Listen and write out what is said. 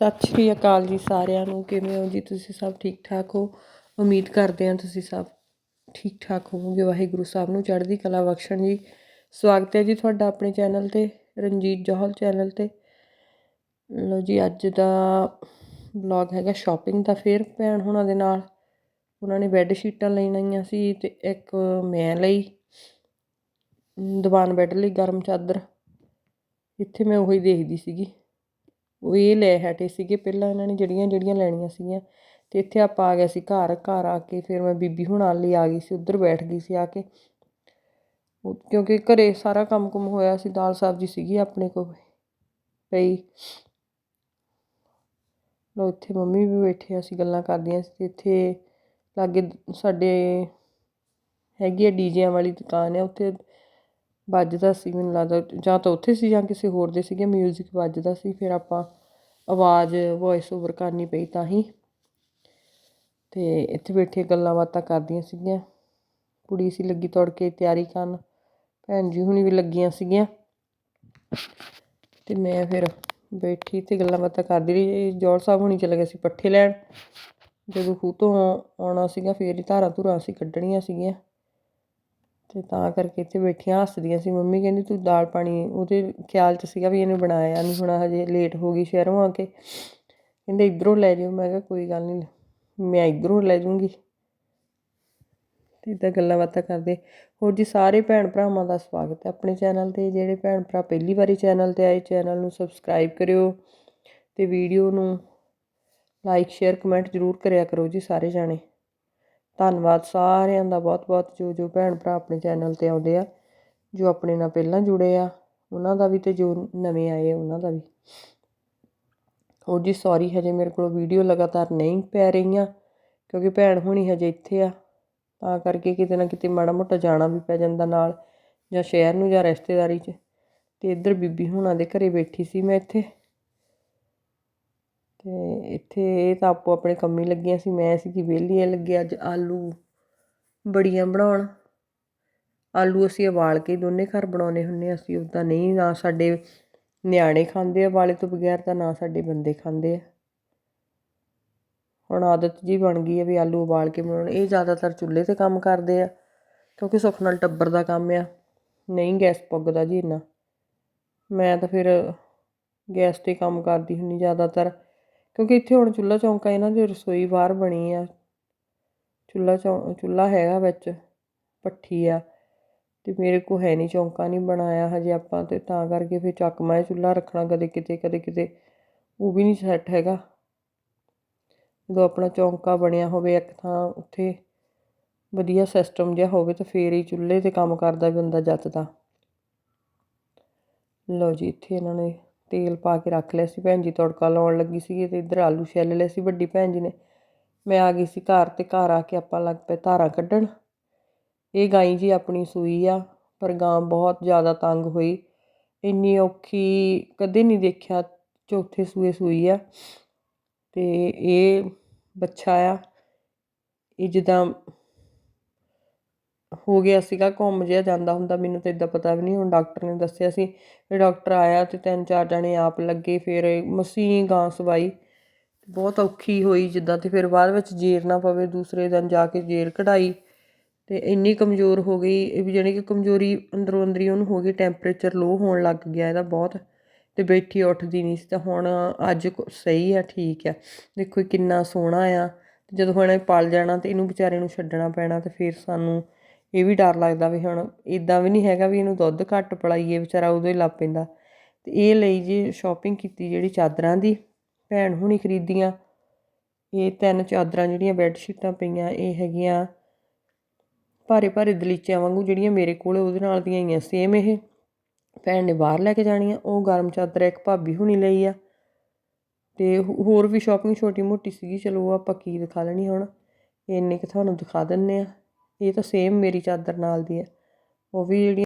ਸਤਿ ਸ਼੍ਰੀ ਅਕਾਲ ਜੀ ਸਾਰਿਆਂ ਨੂੰ। ਕਿਵੇਂ ਹੋ ਜੀ ਤੁਸੀਂ ਸਭ? ਠੀਕ ਠਾਕ ਹੋ? ਉਮੀਦ ਕਰਦੇ ਹਾਂ ਤੁਸੀਂ ਸਭ ਠੀਕ ਠਾਕ ਹੋਵੋਗੇ। ਵਾਹਿਗੁਰੂ ਸਾਹਿਬ ਨੂੰ ਚੜ੍ਹਦੀ ਕਲਾ ਬਖਸ਼ਣ ਜੀ। ਸਵਾਗਤ ਹੈ ਜੀ ਤੁਹਾਡਾ ਆਪਣੇ ਚੈਨਲ ਤੇ, ਰਣਜੀਤ ਜੋਹਲ ਚੈਨਲ ਤੇ। ਲੋ ਜੀ, ਅੱਜ ਦਾ ਵਲੌਗ ਹੈਗਾ ਸ਼ਾਪਿੰਗ ਦਾ ਫੇਰ ਭੈਣ ਹੋਣਾ ਦੇ ਨਾਲ। ਉਹਨਾਂ ਨੇ ਬੈੱਡ ਸ਼ੀਟਾਂ ਲੈਣੀਆਂ ਸੀ ਤੇ ਇੱਕ ਮੈਂ ਲਈ। ਦੀਵਾਨ ਬੈੱਡ ਲਈ ਗਰਮ ਚਾਦਰ। ਇੱਥੇ ਮੈਂ ਉਹੀ ਦੇਖਦੀ ਸੀਗੀ। ਉਹ ਇਹ ਲੈ ਹਟੇ ਸੀਗੇ ਪਹਿਲਾਂ ਇਹਨਾਂ ਨੇ ਜਿਹੜੀਆਂ ਜਿਹੜੀਆਂ ਲੈਣੀਆਂ ਸੀਗੀਆਂ ਤੇ ਇੱਥੇ ਆਪਾਂ ਆ ਗਏ ਸੀ ਘਰ ਘਰ ਆ ਕੇ ਫਿਰ ਮੈਂ ਬੀਬੀ ਹੁਣਾਂ ਲਈ ਆ ਗਈ ਸੀ, ਉੱਧਰ ਬੈਠ ਗਈ ਸੀ ਆ ਕੇ। ਕਿਉਂਕਿ ਘਰੇ ਸਾਰਾ ਕੰਮ ਕੁਮ ਹੋਇਆ ਸੀ, ਦਾਲ ਸਬਜ਼ੀ ਸੀਗੀ ਆਪਣੇ ਕੋਲ ਪਈ। ਲੋ ਇੱਥੇ ਮੰਮੀ ਵੀ ਬੈਠੇ ਅਸੀਂ ਗੱਲਾਂ ਕਰਦੀਆਂ ਸੀ ਇੱਥੇ ਲਾਗੇ ਸਾਡੇ ਹੈਗੀ ਆ ਡੀਜਿਆਂ ਵਾਲੀ ਦੁਕਾਨ ਹੈ ਉੱਥੇ ਵੱਜਦਾ ਸੀ ਮੈਨੂੰ ਲੱਗਦਾ, ਜਾਂ ਤਾਂ ਉੱਥੇ ਸੀ ਜਾਂ ਕਿਸੇ ਹੋਰ ਦੇ ਸੀਗੇ ਮਿਊਜ਼ਿਕ ਵੱਜਦਾ ਸੀ, ਫਿਰ ਆਪਾਂ ਆਵਾਜ਼ ਵੌਇਸ ਓਵਰ ਕਰਨੀ ਪਈ ਤਾਂ ਹੀ। ਤੇ ਇੱਥੇ ਬੈਠੇ ਗੱਲਾਂ ਬਾਤਾਂ ਕਰਦੀਆਂ ਸੀਗੀਆਂ। ਕੁੜੀ ਸੀ ਲੱਗੀ ਤੋੜ ਕੇ ਤਿਆਰੀ ਕਰਨ, ਭੈਣ ਜੀ ਹੁਣੀ ਵੀ ਲੱਗੀਆਂ ਸੀਗੀਆਂ। ਤੇ ਮੈਂ ਫਿਰ ਬੈਠੀ ਤੇ ਗੱਲਾਂ ਬਾਤਾਂ ਕਰਦੀ ਰਹੀ। ਜੋੜ ਸਾਹਿਬ ਹੁਣੀ ਚਲੇ ਗਏ ਸੀ ਪੱਠੇ ਲੈਣ। ਜਦੋਂ ਖੂਹ ਤੋਂ ਆਉਣਾ ਸੀਗਾ, ਫੇਰ ਹੀ ਧਾਰਾਂ ਧੁਰਾਂ ਸੀ ਕੱਢਣੀਆਂ ਸੀਗੀਆਂ। ਅਤੇ ਤਾਂ ਕਰਕੇ ਇੱਥੇ ਬੈਠੀਆਂ ਹੱਸਦੀਆਂ ਸੀ। ਮੰਮੀ ਕਹਿੰਦੀ, ਤੂੰ ਦਾਲ ਪਾਣੀ, ਉਹਦੇ ਖਿਆਲ 'ਚ ਸੀਗਾ ਵੀ ਇਹਨੇ ਬਣਾਇਆ ਨਹੀਂ ਹੋਣਾ, ਹਜੇ ਲੇਟ ਹੋ ਗਈ ਸ਼ਹਿਰੋਂ ਆ ਕੇ। ਕਹਿੰਦੇ, ਇੱਧਰੋਂ ਲੈ ਜਿਓ ਮੈਂ ਕਿਹਾ, ਕੋਈ ਗੱਲ ਨਹੀਂ ਮੈਂ ਇੱਧਰੋਂ ਲੈ ਜੂੰਗੀ ਤੇ ਇਦਾਂ ਗੱਲਾਂ ਬਾਤਾਂ ਕਰਦੇ। ਹੋਰ ਜੀ, ਸਾਰੇ ਭੈਣ ਭਰਾਵਾਂ ਦਾ ਸਵਾਗਤ ਹੈ ਆਪਣੇ ਚੈਨਲ ਤੇ। ਜਿਹੜੇ ਭੈਣ ਭਰਾ ਪਹਿਲੀ ਵਾਰੀ ਚੈਨਲ ਤੇ ਆਏ, ਚੈਨਲ ਨੂੰ ਸਬਸਕ੍ਰਾਈਬ ਕਰਿਓ ਤੇ ਵੀਡੀਓ ਨੂੰ ਲਾਈਕ ਸ਼ੇਅਰ ਕਮੈਂਟ ਜ਼ਰੂਰ ਕਰਿਆ ਕਰੋ ਜੀ ਸਾਰੇ ਜਾਣੇ। ਧੰਨਵਾਦ ਸਾਰਿਆਂ ਦਾ, ਬਹੁਤ-ਬਹੁਤ ਜੋ ਜੋ ਭੈਣ ਭਰਾ ਆਪਣੇ ਚੈਨਲ ਤੇ ਆਉਂਦੇ ਆ, ਜੋ ਆਪਣੇ ਨਾਲ ਪਹਿਲਾਂ ਜੁੜੇ ਆ, ਉਹਨਾਂ ਦਾ ਵੀ ਅਤੇ ਜੋ ਨਵੇਂ ਆਏ ਉਹਨਾਂ ਦਾ ਵੀ। ਹੋਰ ਜੀ ਸੌਰੀ ਹਜੇ ਮੇਰੇ ਕੋਲ ਵੀਡੀਓ ਲਗਾਤਾਰ ਨਹੀਂ ਪੈ ਰਹੀਆਂ, ਕਿਉਂਕਿ ਭੈਣ ਹੁਣੀ ਹਜੇ ਇੱਥੇ ਆ, ਤਾਂ ਕਰਕੇ ਕਿਤੇ ਨਾ ਕਿਤੇ ਮਾੜਾ ਮੋਟਾ ਜਾਣਾ ਵੀ ਪੈ ਜਾਂਦਾ ਨਾਲ, ਜਾਂ ਸ਼ਹਿਰ ਨੂੰ ਜਾਂ ਰਿਸ਼ਤੇਦਾਰੀ 'ਚ। ਤੇ ਇੱਧਰ ਬੀਬੀ ਹੁਣਾਂ ਦੇ ਘਰੇ ਬੈਠੀ ਸੀ ਮੈਂ ਇੱਥੇ। ਅਤੇ ਇੱਥੇ ਇਹ ਤਾਂ ਆਪੋ ਆਪਣੇ ਕੰਮੀ ਲੱਗੀਆਂ ਸੀ, ਮੈਂ ਸੀਗੀ ਵਿਹਲੀ ਲੱਗੇ ਅੱਜ ਆਲੂ ਬੜੀਆਂ ਬਣਾਉਣ। ਆਲੂ ਅਸੀਂ ਉਬਾਲ ਕੇ ਦੋਨੇ ਘਰ ਬਣਾਉਨੇ ਹੁੰਨੇ ਅਸੀਂ ਉਦਾਂ ਨਹੀਂ, ਨਾ ਸਾਡੇ ਨਿਆਣੇ ਖਾਂਦੇ ਆ ਵਾਲੇ ਤੋਂ ਬਗੈਰ ਤਾਂ ਨਾ ਸਾਡੇ ਬੰਦੇ ਖਾਂਦੇ ਆ। ਹੁਣ ਆਦਤ ਜੀ ਬਣ ਗਈ ਹੈ ਵੀ ਆਲੂ ਉਬਾਲ ਕੇ ਬਣਾਉਣ, ਇਹ ਜ਼ਿਆਦਾਤਰ ਚੁੱਲ੍ਹੇ ਤੇ ਕੰਮ ਕਰਦੇ ਆ, ਕਿਉਂਕਿ ਸੁੱਖ ਨਾਲ ਟੱਬਰ ਦਾ ਕੰਮ ਆ, ਨਹੀਂ ਗੈਸ ਪੁੱਗਦਾ ਜੀ ਇੰਨਾ। ਮੈਂ ਤਾਂ ਫਿਰ ਗੈਸ ਤੇ ਕੰਮ ਕਰਦੀ ਹੁੰਨੀ ਜ਼ਿਆਦਾਤਰ। ਕਿਉਂਕਿ ਇੱਥੇ ਹੁਣ ਚੁੱਲ੍ਹਾ ਚੌਂਕਾ ਇਹਨਾਂ ਦੀ ਰਸੋਈ ਬਾਹਰ ਬਣੀ ਆ। ਚੁੱਲ੍ਹਾ ਚੌਂ, ਚੁੱਲ੍ਹਾ ਹੈਗਾ ਵਿੱਚ ਭੱਠੀ ਆ। ਤੇ ਮੇਰੇ ਕੋ ਹੈ ਨਹੀਂ, ਚੌਂਕਾ ਨਹੀਂ ਬਣਾਇਆ ਹਜੇ ਆਪਾਂ ਤੇ ਤਾਂ ਕਰਕੇ ਫਿਰ ਚੱਕਮਾ ਚੁੱਲ੍ਹਾ ਰੱਖਣਾ ਕਦੇ ਕਿਤੇ ਕਦੇ ਕਿਤੇ। ਉਹ ਵੀ ਨਹੀਂ ਸੈੱਟ ਹੈਗਾ। ਜਦੋਂ ਆਪਣਾ ਚੌਂਕਾ ਬਣਿਆ ਹੋਵੇ ਇੱਕ ਥਾਂ ਉੱਥੇ ਵਧੀਆ ਸਿਸਟਮ ਜਿਹਾ ਹੋਵੇ ਤਾਂ ਫੇਰ ਹੀ ਚੁੱਲ੍ਹੇ ਤੇ ਕੰਮ ਕਰਦਾ ਬੰਦਾ ਜੱਤ ਦਾ। ਲਓ ਜੀ, ਇੱਥੇ ਇਹਨਾਂ ਨੇ ਤੇਲ ਪਾ ਕੇ ਰੱਖ ਲਿਆ ਸੀ ਭੈਣ ਜੀ, ਤੜਕਾ ਲਾਉਣ ਲੱਗੀ ਸੀ ਤੇ ਇੱਧਰ ਆਲੂ ਛਿੱਲ ਲਏ ਸੀ ਵੱਡੀ ਭੈਣ ਜੀ ਨੇ। ਮੈਂ ਆ ਗਈ ਸੀ ਘਰ ਤੇ ਘਰ ਆ ਕੇ ਆਪਾਂ ਲੱਗ ਪਏ ਧਾਰਾਂ ਕੱਢਣ। ਇਹ ਗਾਈ ਜੀ ਆਪਣੀ ਸੂਈ ਆ, ਪਰ ਗਾਂ ਬਹੁਤ ਜ਼ਿਆਦਾ ਤੰਗ ਹੋਈ। ਇੰਨੀ ਔਖੀ ਕਦੇ ਨਹੀਂ ਦੇਖਿਆ ਚੌਥੇ ਸੂਏ ਸੂਈ ਆ। ਤੇ ਇਹ ਬੱਚਾ ਆ, ਇਹ ਜਿੱਦਾਂ ਹੋ ਗਿਆ ਸੀਗਾ, ਘੁੰਮ ਜਿਹਾ ਜਾਂਦਾ ਹੁੰਦਾ, ਮੈਨੂੰ ਤਾਂ ਇੱਦਾਂ ਪਤਾ ਵੀ ਨਹੀਂ, ਹੁਣ ਡਾਕਟਰ ਨੇ ਦੱਸਿਆ ਸੀ ਫਿਰ ਡਾਕਟਰ ਆਇਆ ਅਤੇ ਤਿੰਨ ਚਾਰ ਜਣੇ ਆਪ ਲੱਗੇ, ਫਿਰ ਮਸੀਂ ਗਾਂ ਸਵਾਈ। ਬਹੁਤ ਔਖੀ ਹੋਈ ਜਿੱਦਾਂ ਅਤੇ ਫਿਰ ਬਾਅਦ ਵਿੱਚ ਜੇਰ ਨਾ ਪਵੇ, ਦੂਸਰੇ ਦਿਨ ਜਾ ਕੇ ਜੇਰ ਕਢਾਈ ਅਤੇ ਇੰਨੀ ਕਮਜ਼ੋਰ ਹੋ ਗਈ, ਇਹ ਵੀ ਜਾਣੀ ਕਿ ਕਮਜ਼ੋਰੀ ਅੰਦਰੋਂ ਅੰਦਰੀ ਉਹਨੂੰ ਹੋ ਗਈ, ਟੈਂਪਰੇਚਰ ਲੋ ਹੋਣ ਲੱਗ ਗਿਆ ਇਹਦਾ ਬਹੁਤ ਅਤੇ ਬੈਠੀ ਉੱਠਦੀ ਨਹੀਂ ਸੀ, ਤਾਂ ਹੁਣ ਅੱਜ ਸਹੀ ਆ, ਠੀਕ ਆ। ਦੇਖੋ ਕਿੰਨਾ ਸੋਹਣਾ ਆ ਜਦੋਂ ਹੁਣ ਇਹ ਪਲ ਜਾਣਾ ਤੇ ਇਹਨੂੰ ਵਿਚਾਰੇ ਨੂੰ ਛੱਡਣਾ ਪੈਣਾ ਤੇ ਫਿਰ ਸਾਨੂੰ ਇਹ ਵੀ ਡਰ ਲੱਗਦਾ ਵੀ ਹੁਣ ਇਦਾਂ ਵੀ ਨਹੀਂ ਹੈਗਾ ਵੀ ਇਹਨੂੰ ਦੁੱਧ ਘੱਟ ਪਿਲਾਈਏ, ਵਿਚਾਰਾ ਉਦੋਂ ਹੀ ਲੱਗ ਪੈਂਦਾ। ਤੇ ਇਹ ਲਈ ਜੀ ਸ਼ਾਪਿੰਗ ਕੀਤੀ ਜਿਹੜੀ ਚਾਦਰਾਂ ਦੀ, ਭੈਣ ਹੁਣੀ ਖਰੀਦੀਆਂ, ਇਹ ਤਿੰਨ ਚਾਦਰਾਂ ਜਿਹੜੀਆਂ ਬੈੱਡ ਸ਼ੀਟਾਂ ਪਈਆਂ, ਇਹ ਹੈਗੀਆਂ ਭਾਰੇ ਭਾਰੇ ਦਲੀਚਿਆਂ ਵਾਂਗੂ ਜਿਹੜੀਆਂ ਮੇਰੇ ਕੋਲ ਉਹਦੇ ਨਾਲ ਦੀਆਂ ਹੀ ਆ ਸੇਮ ਇਹ। ਭੈਣ ਨੇ ਬਾਹਰ ਲੈ ਕੇ ਜਾਣੀਆਂ, ਉਹ ਗਰਮ ਚਾਦਰ ਇੱਕ ਭਾਬੀ ਹੁਣੀ ਲਈ ਆ। ਤੇ ਹੋਰ ਵੀ ਸ਼ਾਪਿੰਗ ਛੋਟੀ ਮੋਟੀ ਸੀਗੀ, ਚਲੋ ਉਹ ਆਪਾਂ ਕੀ ਦਿਖਾ ਲੈਣੀ ਹੁਣ। ਇੰਨੇ ਕਿ ਤੁਹਾਨੂੰ ਦਿਖਾ ਦਿੰਨੇ ਆ। ਇਹ ਤਾਂ ਸੇਮ ਮੇਰੀ ਚਾਦਰ ਨਾਲ ਦੀ ਹੈ। ਉਹ ਵੀ ਜਿਹੜੀਆਂ